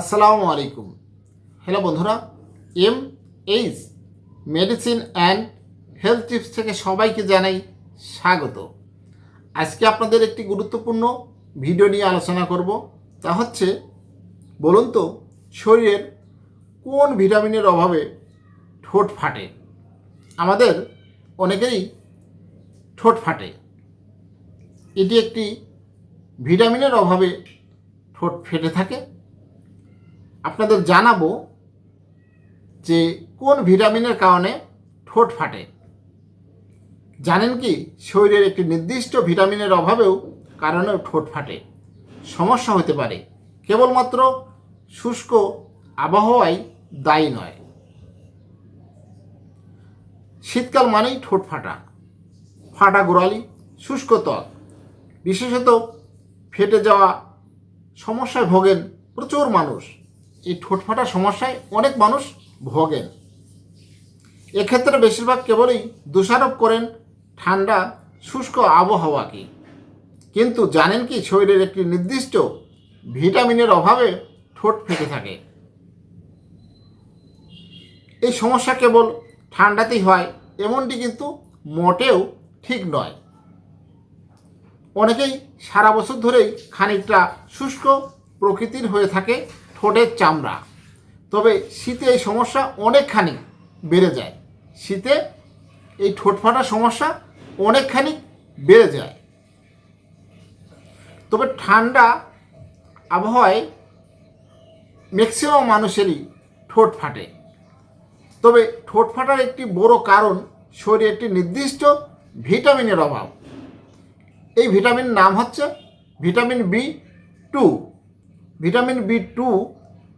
আসসালামু আলাইকুম। হ্যালো বন্ধুরা, M H medicine and health tips থেকে সবাইকে জানাই স্বাগত। আজকে আপনাদের একটি গুরুত্বপূর্ণ ভিডিও নিয়ে আলোচনা করব, তা হচ্ছে বলুন তো, শরীরের কোন ভিটামিনের অভাবে ঠোঁট ফাটে? আমাদের অনেকেরই ঠোঁট ফাটে। এটি একটি ভিটামিনের অভাবে ঠোঁট ফেটে থাকে। আপনাদের জানাব যে কোন ভিটামিনের কারণে ঠোঁট ফাটে। জানেন কি, শরীরের একটি নির্দিষ্ট ভিটামিনের অভাবেও কারণেও ঠোঁট ফাটে। সমস্যা হতে পারে। কেবলমাত্র শুষ্ক আবহাওয়াই দায়ী নয়। শীতকাল মানেই ঠোঁট ফাটা। ফাটা গোড়ালি, শুষ্ক ত্বক। বিশেষত ফেটে যাওয়া সমস্যায় ভোগেন প্রচুর মানুষ। এই ঠোঁট ফাটা সমস্যায় অনেক মানুষ ভোগেন। এক্ষেত্রে বেশিরভাগ কেবলই দোষারোপ করেন ঠান্ডা, শুষ্ক আবহাওয়াকে। কিন্তু জানেন কি শরীরের একটি নির্দিষ্ট ভিটামিনের অভাবে ঠোঁট ফেটে থাকে? এই সমস্যা কেবল ঠান্ডাতেই হয়, এমনটি কিন্তু মোটেও ঠিক নয়। অনেকেই সারা বছর ধরেই খানিকটা শুষ্ক প্রকৃতির হয়ে থাকে ঠোঁটের চামড়া। তবে শীতে এই সমস্যা অনেকখানি বেড়ে যায়। শীতে এই ঠোঁট ফাটার সমস্যা অনেকখানি বেড়ে যায়। তবে ঠান্ডা আবহাওয়ায় ম্যাক্সিমাম মানুষেরই ঠোঁট ফাটে। তবে ঠোঁট ফাটার একটি বড় কারণ শরীরে একটি নির্দিষ্ট ভিটামিনের অভাব। এই ভিটামিন নাম হচ্ছে vitamin B two. Vitamin B two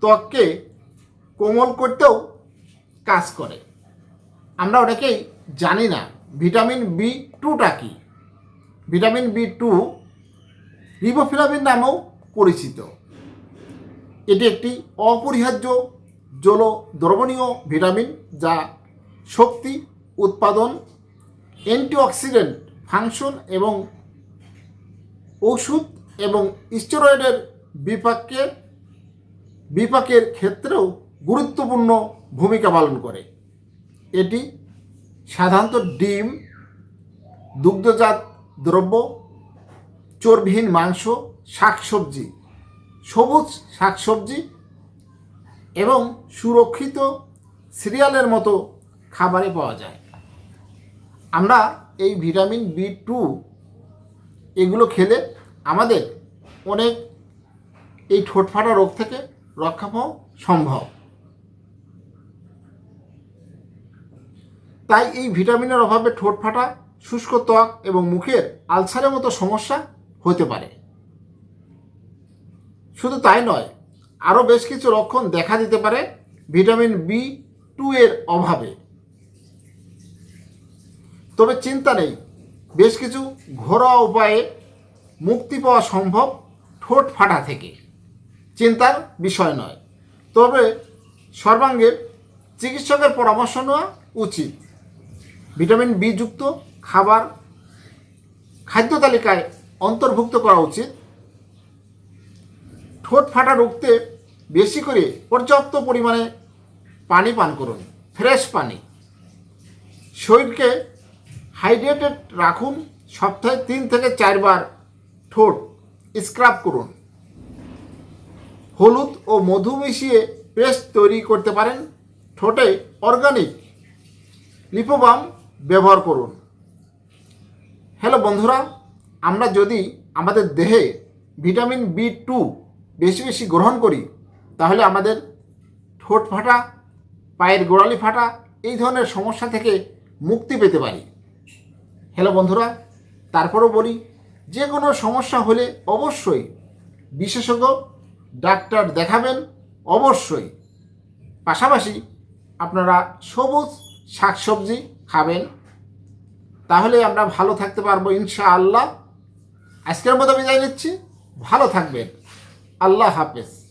ত্বককে কোমল করতেও কাজ করে। আমরা ওটাকেই জানি না ভিটামিন বি টুটা কি। ভিটামিন বি টু রিবোফিলামিন নামেও পরিচিত। এটি একটি অপরিহার্য জল দ্রবণীয় ভিটামিন যা শক্তি, উৎপাদন, অ্যান্টিঅক্সিডেন্ট, ফাংশন এবং ওষুধ এবং স্টেরয়েডের বিপাককে, বিপাকের ক্ষেত্রেও গুরুত্বপূর্ণ ভূমিকা পালন করে। এটি সাধারণত ডিম, দুগ্ধজাত দ্রব্য, চর্বিহীন মাংস, শাকসবজি, সবুজ শাকসবজি এবং সুরক্ষিত সিরিয়ালের মতো খাবারে পাওয়া যায়। আমরা এই ভিটামিন বি টু এগুলো খেলে আমাদের অনেক এই ঠোঁট ফাটা রোগ থেকে রক্ষা পাওয়া সম্ভব। তাই এই ভিটামিনের অভাবে ঠোঁট ফাটা, শুষ্ক ত্বক এবং মুখের আলসারের মতো সমস্যা হতে পারে। শুধু তাই নয়, আরও বেশ কিছু লক্ষণ দেখা দিতে পারে ভিটামিন বি টু এর অভাবে। তবে চিন্তা নেই, বেশ কিছু ঘরোয়া উপায়ে মুক্তি পাওয়া সম্ভব ঠোঁট ফাটা থেকে। চিন্তার বিষয় নয়। তবে সর্বাঙ্গে চিকিৎসকের পরামর্শ নেওয়া উচিত। ভিটামিন বি যুক্ত খাবার খাদ্য তালিকায় অন্তর্ভুক্ত করা উচিত। ঠোঁট ফাটা রুখতে বেশি করে পর্যাপ্ত পরিমাণে পানি পান করুন, ফ্রেশ পানি। শরীরকে হাইড্রেটেড রাখুন, সপ্তাহে তিন থেকে চারবার ঠোঁট স্ক্রাব করুন। হলুদ ও মধু মিশিয়ে পেস্ট তৈরি করতে পারেন। ঠোঁটে অর্গানিক লিপোবাম ব্যবহার করুন। হ্যালো বন্ধুরা, আমরা যদি আমাদের দেহে ভিটামিন বি টু বেশি বেশি গ্রহণ করি, তাহলে আমাদের ঠোঁট ফাটা, পায়ের গোড়ালি ফাটা, এই ধরনের সমস্যা থেকে মুক্তি পেতে পারি। হ্যালো বন্ধুরা, তারপরও বলি, যে কোনো সমস্যা হলে অবশ্যই বিশেষজ্ঞ ডাক্তার দেখাবেন, অবশ্যই। পাশাপাশি আপনারা সবুজ শাকসবজি খাবেন। তাহলে আমরা ভালো থাকতে পারব ইনশা আল্লাহ আজকের মতো বিদায় নিচ্ছি। ভালো থাকবেন। আল্লাহ হাফেজ।